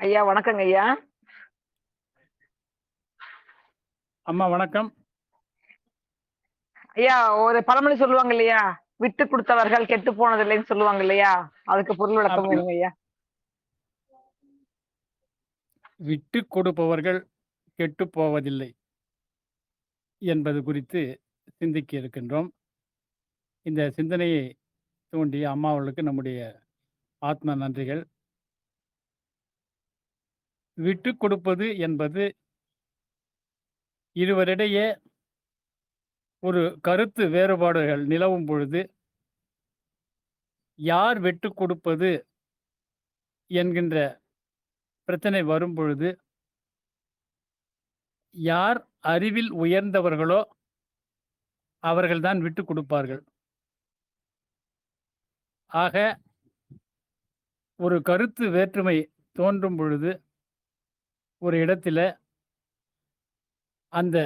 ஐயா வணக்கங்க ஐயா. அம்மா வணக்கம். ஐயா ஒரு பழமொழி சொல்லுவாங்க இல்லையா? விட்டு கொடுத்தவர்கள் கெட்டு போனதில்லைன்னு சொல்லுவாங்க இல்லையா? அதுக்கு பொருள் விளக்கம். வேணுங்க ஐயா. விட்டு கொடுப்பவர்கள் கெட்டு போவதில்லை என்பது குறித்து சிந்திக்க இருக்கின்றோம். இந்த சிந்தனையை தூண்டிய அம்மா அவர்களுக்கு நம்முடைய ஆத்ம நன்றிகள். விட்டு கொடுப்பது என்பது இருவரிடையே ஒரு கருத்து வேறுபாடுகள் நிலவும் பொழுது யார் விட்டு கொடுப்பது என்கின்ற பிரச்சனை வரும் பொழுது யார் அறிவில் உயர்ந்தவர்களோ அவர்கள்தான் விட்டு கொடுப்பார்கள். ஆக ஒரு கருத்து வேற்றுமை தோன்றும் பொழுது ஒரு இடத்துல அந்த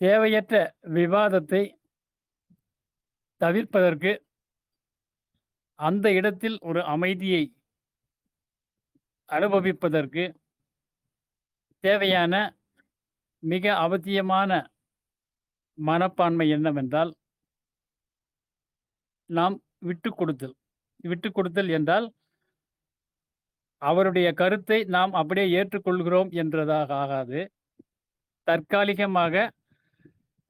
தேவையற்ற விவாதத்தை தவிர்ப்பதற்கு அந்த இடத்தில் ஒரு அமைதியை அனுபவிப்பதற்கு தேவையான மிக அவசியமான மனப்பான்மை என்னவென்றால் நாம் விட்டு கொடுத்தல். விட்டு கொடுத்தல் என்றால் அவருடைய கருத்தை நாம் அப்படியே ஏற்றுக்கொள்கிறோம் என்றதாக ஆகாது. தற்காலிகமாக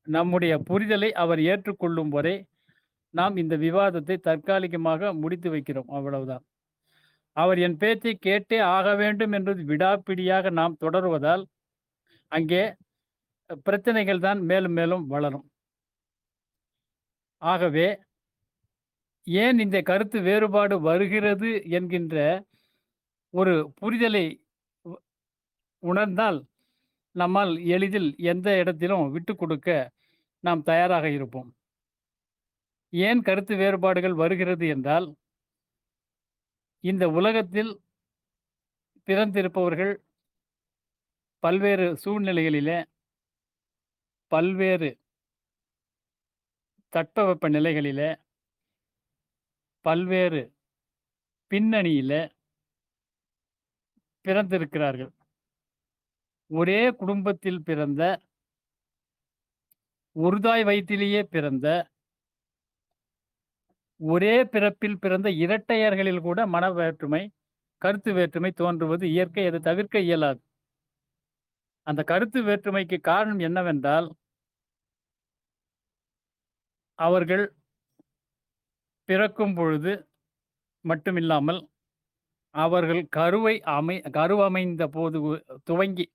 நம்முடைய புரிதலை அவர் ஏற்றுக்கொள்ளும் வரை நாம் இந்த விவாதத்தை தற்காலிகமாக முடித்து வைக்கிறோம். அவ்வளவுதான். அவர் என் பேச்சை கேட்டே ஆக வேண்டும் என்பது விடாப்பிடியாக நாம் தொடருவதால் அங்கே பிரச்சனைகள் தான் மேலும் மேலும் வளரும். ஆகவே ஏன் இந்த கருத்து வேறுபாடு வருகிறது என்கின்ற ஒரு புரிதலை உணர்ந்தால் நம்மால் எளிதில் எந்த இடத்திலும் விட்டு கொடுக்க நாம் தயாராக இருப்போம். ஏன் கருத்து வேறுபாடுகள் வருகிறது என்றால் இந்த உலகத்தில் பிறந்திருப்பவர்கள் பல்வேறு சூழ்நிலைகளிலே பல்வேறு தட்பவெப்ப நிலைகளிலே பல்வேறு பின்னணியிலே பிறந்திருக்கிறார்கள். ஒரே குடும்பத்தில் பிறந்த ஒரு தாய் வயிற்றிலேயே பிறந்த ஒரே பிறப்பில் பிறந்த இரட்டையர்களில் கூட மன வேற்றுமை கருத்து வேற்றுமை தோன்றுவது இயற்கை அதை தவிர்க்க இயலாது. அந்த கருத்து வேற்றுமைக்கு காரணம் என்னவென்றால் அவர்கள் பிறக்கும் பொழுது மட்டுமில்லாமல் அவர்கள் கருவை அமை கருவமைந்த போது துவங்கி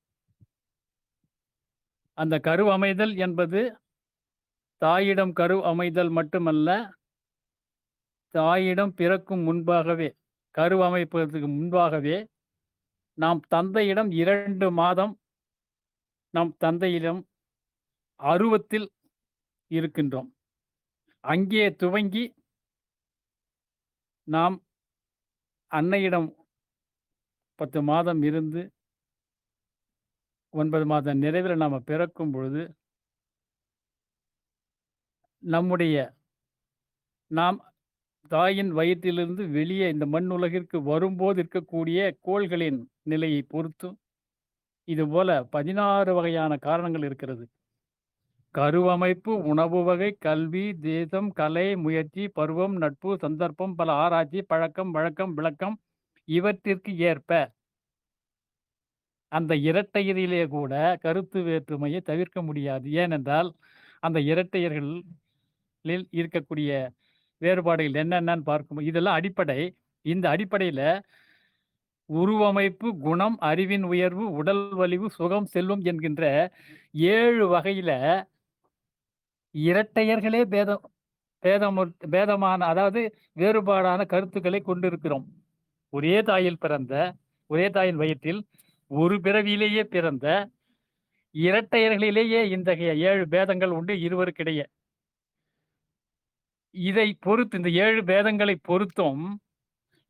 அந்த கரு அமைதல் என்பது தாயிடம் கரு அமைதல் மட்டுமல்ல தாயிடம் பிறக்கும் முன்பாகவே கரு அமைப்பதற்கு முன்பாகவே நாம் தந்தையிடம் இரண்டு மாதம் நம் தந்தையிடம் அருவத்தில் இருக்கின்றோம். அங்கே துவங்கி நாம் அன்னையிடம் பத்து மாதம் இருந்து ஒன்பது மாத நிறைவில் நாம் பிறக்கும் பொழுது நம்முடைய நாம் தாயின் வயிற்றிலிருந்து வெளியே இந்த மண் உலகிற்கு வரும்போது இருக்கக்கூடிய கோள்களின் நிலையை பொறுத்தும் இதுபோல பதினாறு வகையான காரணங்கள் இருக்கிறது. கருவமைப்பு உணவு வகை கல்வி தேசம் கலை முயற்சி பருவம் நட்பு சந்தர்ப்பம் பல ஆராய்ச்சி பழக்கம் வழக்கம் விளக்கம் இவற்றிற்கு ஏற்ப அந்த இரட்டையரிலே கூட கருத்து வேற்றுமையை தவிர்க்க முடியாது. ஏனென்றால் அந்த இரட்டையர்களில் இருக்கக்கூடிய வேறுபாடுகள் என்னென்னு பார்க்கும் இதெல்லாம் அடிப்படை. இந்த அடிப்படையில் உருவமைப்பு குணம் அறிவின் உயர்வு உடல் வலிவு சுகம் செல்வம் என்கின்ற ஏழு வகையில் இரட்டையர்களே பேதம் பேதம் பேதமான அதாவது வேறுபாடான கருத்துக்களை கொண்டிருக்கிறோம். ஒரே தாயில் பிறந்த ஒரே தாயின் வயிற்றில் ஒரு பிறவியிலேயே பிறந்த இரட்டையர்களிலேயே இத்தகைய ஏழு பேதங்கள் உண்டு இருவருக்கிடையே. இதை பொறுத்து இந்த ஏழு பேதங்களை பொறுத்தும்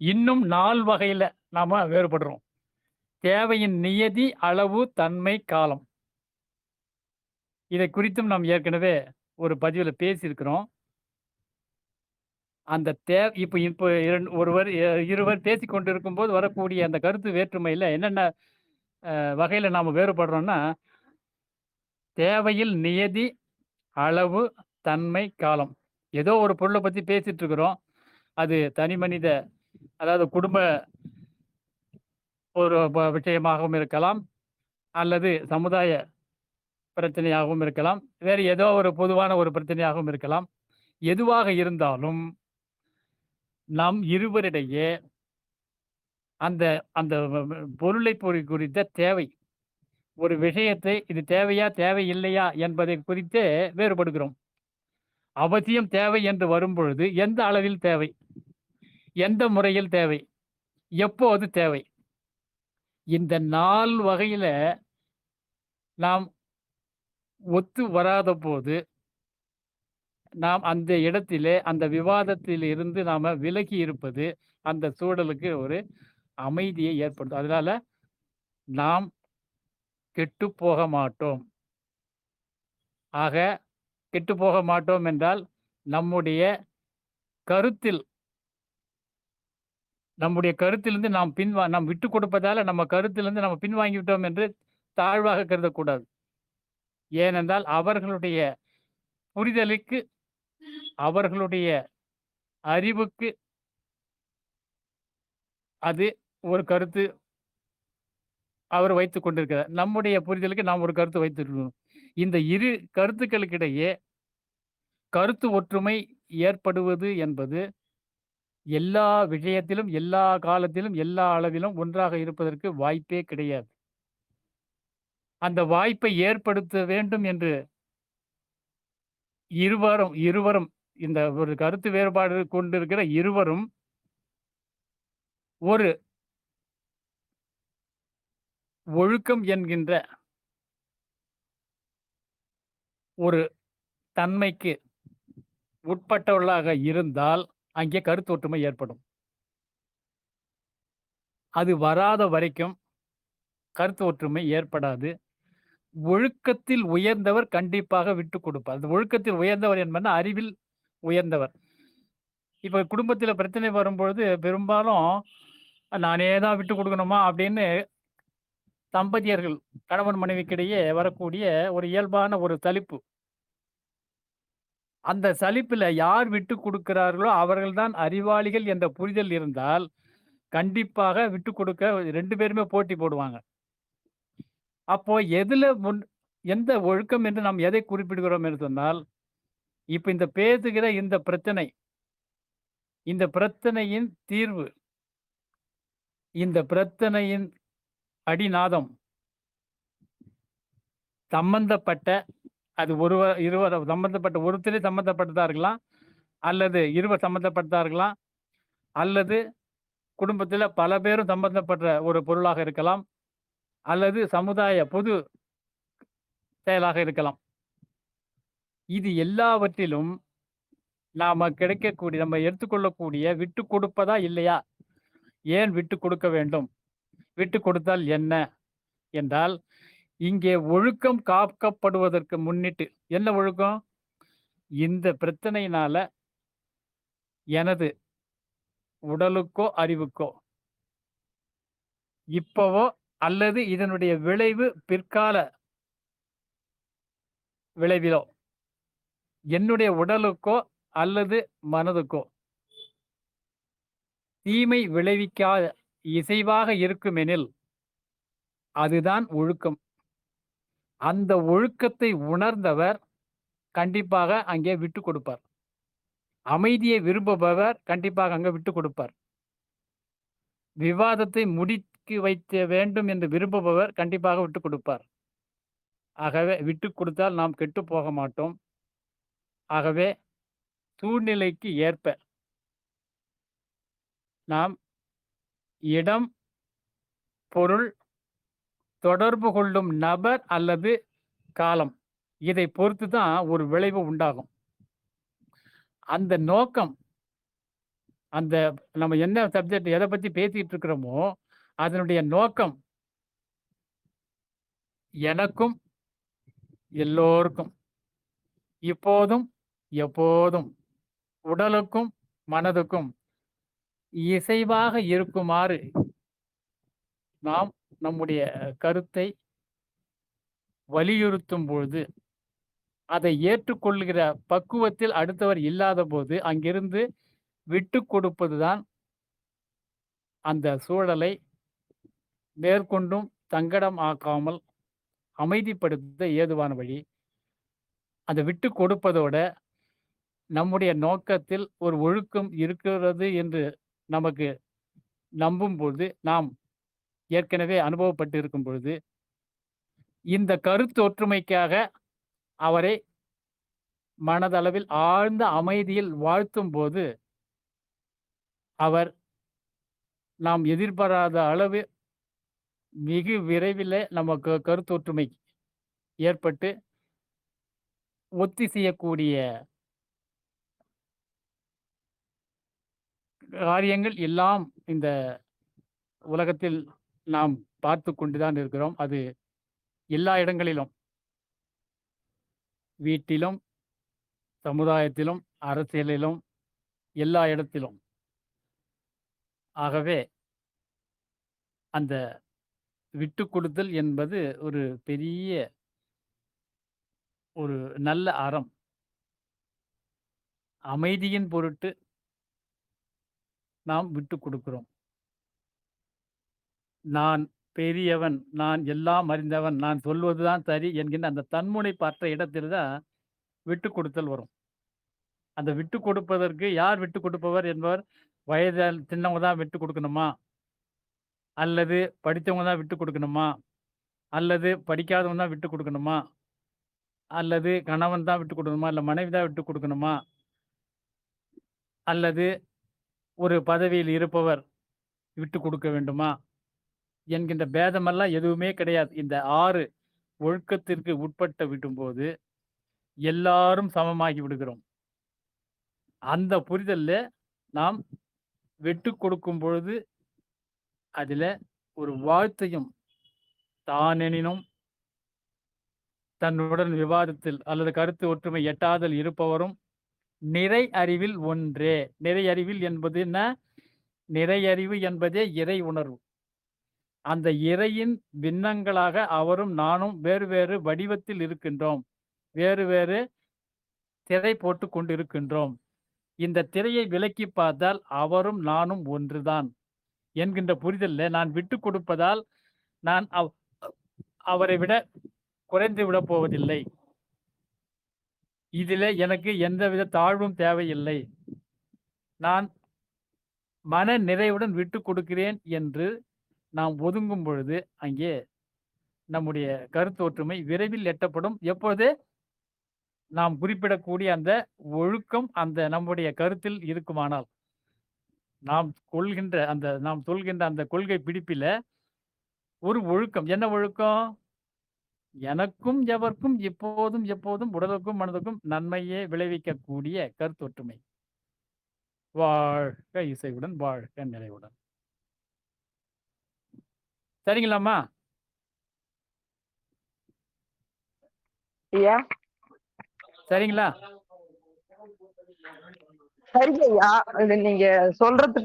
இன்னும் நால் வகையில நாம வேறுபடுறோம். தேவையின் நியதி அளவு தன்மை காலம். இதை குறித்தும் நாம் ஏற்கனவே ஒரு பதிவில் பேசியிருக்கிறோம் அந்த தே இப்போ இப்போ இரண்டு ஒருவர் இருவர் இருவர் பேசிக் கொண்டிருக்கும்போது வரக்கூடிய அந்த கருத்து வேற்றுமையில் என்னென்ன வகையில் நாம் வேறுபடுறோன்னா வேறுபடுறோம்னா, தேவையில் நியதி, அளவு, தன்மை, காலம். ஏதோ ஒரு பொருளை பற்றி பேசிட்டு இருக்கிறோம். அது தனி மனித அதாவது குடும்ப ஒரு விஷயமாகவும் இருக்கலாம். அல்லது சமுதாய பிரச்சனையாகவும் இருக்கலாம். வேறு ஏதோ ஒரு பொதுவான ஒரு பிரச்சனையாகவும் இருக்கலாம். எதுவாக இருந்தாலும் நம் இருவரிடையே அந்த அந்த பொருளை பொறி குறித்த தேவை. ஒரு விஷயத்தை இது தேவையா, தேவையில்லையா என்பதை குறித்தே வேறுபடுகிறோம். அவசியம் தேவை என்று வரும்பொழுது, எந்த அளவில் தேவை? எந்த முறையில் தேவை? எப்போது தேவை? இந்த 4 வகையில் நாம் ஒத்து வராதபோது நாம் அந்த இடத்திலே, அந்த விவாதத்தில் இருந்து நாம விலகி இருப்பது, அந்த சூழலுக்கு ஒரு அமைதியை ஏற்படுத்தும். அதனால நாம் கெட்டுப் போக மாட்டோம். ஆக, கெட்டுப் போக மாட்டோம் என்றால், நம்முடைய கருத்தில் நம்முடைய கருத்திலிருந்து நாம் பின்வா நாம் விட்டுக் கொடுப்பதால நம்ம கருத்திலிருந்து நம்ம பின்வாங்கி விட்டோம் என்று தாழ்வாக கருதக்கூடாது. ஏனென்றால், அவர்களுடைய புரிதலுக்கு, அவர்களுடைய அறிவுக்கு அது ஒரு கருத்து அவர் வைத்து கொண்டிருக்கிறார். நம்முடைய புரிதலுக்கு நாம் ஒரு கருத்து வைத்திருக்கிறோம். இந்த இரு கருத்துக்களுக்கிடையே கருத்து ஒற்றுமை ஏற்படுவது என்பது எல்லா விஷயத்திலும், எல்லா காலத்திலும், எல்லா அளவிலும் ஒன்றாக இருப்பதற்கு வாய்ப்பே கிடையாது. அந்த வாய்ப்பை ஏற்படுத்த வேண்டும் என்று இருவரும் இருவரும் இந்த ஒரு கருத்து வேறுபாடு கொண்டிருக்கிற இருவரும் ஒரு ஒழுக்கம் என்கின்ற ஒரு தன்மைக்கு உட்பட்டவர்களாக இருந்தால், அங்கே கருத்து ஒற்றுமை ஏற்படும். அது வராத வரைக்கும் கருத்து ஒற்றுமை ஏற்படாது. ஒழுக்கத்தில் உயர்ந்தவர் கண்டிப்பாக விட்டு கொடுப்பார். அந்த ஒழுக்கத்தில் உயர்ந்தவர் என்பதுனா அறிவில் உயர்ந்தவர். இப்ப குடும்பத்தில் பிரச்சனை வரும்பொழுது பெரும்பாலும் நானே தான் விட்டு கொடுக்கணுமா அப்படின்னு தம்பதியர்கள் கணவன் மனைவிக்கிடையே வரக்கூடிய ஒரு இயல்பான ஒரு சலிப்பு. அந்த சலிப்பில் யார் விட்டு கொடுக்கிறார்களோ அவர்கள் தான் அறிவாளிகள் என்ற புரிதல் இருந்தால், கண்டிப்பாக விட்டு கொடுக்க ரெண்டு பேருமே போட்டி போடுவாங்க. அப்போ எதுல முன் எந்த ஒழுக்கம் என்று நாம் எதை குறிப்பிடுகிறோம் என்று சொன்னால், இப்ப இந்த பேசுகிற இந்த பிரச்சனை இந்த பிரச்சனையின் தீர்வு இந்த பிரச்சனையின் அடிநாதம் சம்பந்தப்பட்ட அது ஒருவர் இருவர் சம்பந்தப்பட்ட ஒருத்தரே சம்பந்தப்பட்டதா இருக்கலாம். அல்லது இருவர் சம்பந்தப்பட்டதா இருக்கலாம். அல்லது குடும்பத்தில் பல பேரும் சம்பந்தப்பட்ட ஒரு பொருளாக இருக்கலாம். அல்லது சமுதாய பொது செயலாக இருக்கலாம். இது எல்லாவற்றிலும் நாம கிடைக்கக்கூடிய நம்ம எடுத்துக்கொள்ளக்கூடிய விட்டு கொடுப்பதா இல்லையா? ஏன் விட்டு கொடுக்க வேண்டும்? விட்டு கொடுத்தால் என்ன? என்றால், இங்கே ஒழுக்கம் காக்கப்படுவதற்கு முன்னிட்டு என்ன ஒழுக்கம்? இந்த பிரச்சனையினால எனது உடலுக்கோ, அறிவுக்கோ இப்பவோ அல்லது இதனுடைய விளைவு பிற்கால விளைவிலோ என்னுடைய உடலுக்கோ அல்லது மனதுக்கோ தீமை விளைவிக்காத இசைவாக இருக்குமெனில் அதுதான் ஒழுக்கம். அந்த ஒழுக்கத்தை உணர்ந்தவர் கண்டிப்பாக அங்கே விட்டுக் கொடுப்பார். அமைதியை விரும்புபவர் கண்டிப்பாக அங்கே விட்டுக் கொடுப்பார். விவாதத்தை முடி முடிக்கு வைக்க வேண்டும் என்று விரும்புபவர் கண்டிப்பாக விட்டுக் கொடுப்பார். ஆகவே விட்டுக் கொடுத்தால் நாம் கெட்டு போக மாட்டோம். ஆகவே சூழ்நிலைக்கு ஏற்ப நாம் இடம், பொருள், தொடர்பு கொள்ளும் நபர் அல்லது காலம். இதை பொறுத்து தான் ஒரு விளைவு உண்டாகும். அந்த நோக்கம் அந்த நம்ம என்ன சப்ஜெக்ட் எதை பற்றி பேசிகிட்டு இருக்கிறோமோ, அதனுடைய நோக்கம் எனக்கும் எல்லோருக்கும். இப்போதும், எப்போதும் உடலுக்கும், மனதுக்கும் இசைவாக இருக்குமாறு நாம் நம்முடைய கருத்தை வலியுறுத்தும் பொழுது அதை ஏற்றுக்கொள்கிற பக்குவத்தில் அடுத்தவர் இல்லாத போது அங்கிருந்து விட்டு கொடுப்பதுதான் அந்த சூழலை மேற்கொண்டும் தங்கடம் ஆக்காமல் அமைதிப்படுத்த ஏதுவான வழி? அதை விட்டு கொடுப்பதோட நம்முடைய நோக்கத்தில் ஒரு ஒழுக்கம் இருக்கிறது என்று நமக்கு நம்பும் பொழுது நாம் ஏற்கனவே அனுபவப்பட்டு இருக்கும் பொழுது இந்த கருத்து ஒற்றுமைக்காக அவரை மனதளவில் ஆழ்ந்த அமைதியில் வாழ்த்தும் போது அவர் நாம் எதிர்பாராத அளவு மிகு விரைவில் நமக்கு கருத்தொற்றுமை ஏற்பட்டு ஒத்தி செய்யக்கூடிய காரியங்கள் எல்லாம் இந்த உலகத்தில் நாம் பார்த்து கொண்டுதான் இருக்கிறோம். அது எல்லா இடங்களிலும் வீட்டிலும் சமுதாயத்திலும் அரசியலிலும் எல்லா இடத்திலும். ஆகவே அந்த விட்டு கொடுத்தல் என்பது ஒரு பெரிய ஒரு நல்ல அறம். அமைதியின் பொருட்டு நாம் விட்டு கொடுக்கிறோம். நான் பெரியவன் நான் எல்லாம் அறிந்தவன் நான் சொல்வதுதான் சரி என்கின்ற அந்த தன்முனை பார்த்த இடத்தில் தான் விட்டு கொடுத்தல் வரும். அந்த விட்டு கொடுப்பதற்கு யார் விட்டு கொடுப்பவர் என்பவர் வயதில் சின்னவங்க தான் விட்டு கொடுக்கணுமா? அல்லது படித்தவங்க தான் விட்டு கொடுக்கணுமா? அல்லது படிக்காதவங்க தான் விட்டு கொடுக்கணுமா? அல்லது கணவன் தான் விட்டு கொடுக்கணுமா? இல்லை மனைவி தான் விட்டு கொடுக்கணுமா? அல்லது ஒரு பதவியில் இருப்பவர் விட்டு கொடுக்க வேண்டுமா? என்கின்ற பேதமெல்லாம் எதுவுமே கிடையாது. இந்த ஆறு ஒழுக்கத்திற்கு உட்பட்ட விடும்போது எல்லாரும் சமமாகி விடுகிறோம். அந்த புரிதல்ல நாம் விட்டு கொடுக்கும் பொழுது அதில் ஒரு வாழ்த்தையும் தானெனினும் தன்னுடன் விவாதத்தில் அல்லது கருத்து ஒற்றுமை எட்டாதல் இருப்பவரும் நிறை அறிவில் ஒன்றே. நிறை அறிவில் என்பது என்ன? நிறை அறிவு என்பதே இறை உணர்வு. அந்த இறையின் பின்னங்களாக அவரும் நானும் வேறு வேறு வடிவத்தில் இருக்கின்றோம். வேறு வேறு திரை போட்டு கொண்டிருக்கின்றோம். இந்த திரையை விலக்கி பார்த்தால் அவரும் நானும் ஒன்றுதான். என்கின்ற புரிதல்ல நான் விட்டு கொடுப்பதால் நான் அவ்- அவரை விட குறைந்து விட போவதில்லை. இதில் எனக்கு எந்தவித தாழ்வும் தேவையில்லை. நான் மன நிறைவுடன் விட்டு கொடுக்கிறேன் என்று நாம் ஒதுங்கும் பொழுது அங்கே நம்முடைய கருத்து ஒற்றுமை விரைவில் எட்டப்படும். எப்பொழுது? நாம் குறிப்பிடக்கூடிய அந்த ஒழுக்கம் அந்த நம்முடைய கருத்தில் இருக்குமானால். நாம் கொள்கின்ற அந்த நாம் சொல்கின்ற அந்த கொள்கை பிடிப்பில ஒரு ஒழுக்கம். என்ன ஒழுக்கம்? எனக்கும் எவர்க்கும் எப்போதும் எப்போதும் உடலுக்கும் மனதுக்கும் நன்மையே விளைவிக்கக்கூடிய கருத்தொற்றுமை. வாழ்க இசையுடன் வாழ்க நிறைவுடன் சரிங்களாம்மா? ஐயா? சரிங்களா? சரிங்க ஐயா இது நீங்க சொல்றதுக்கு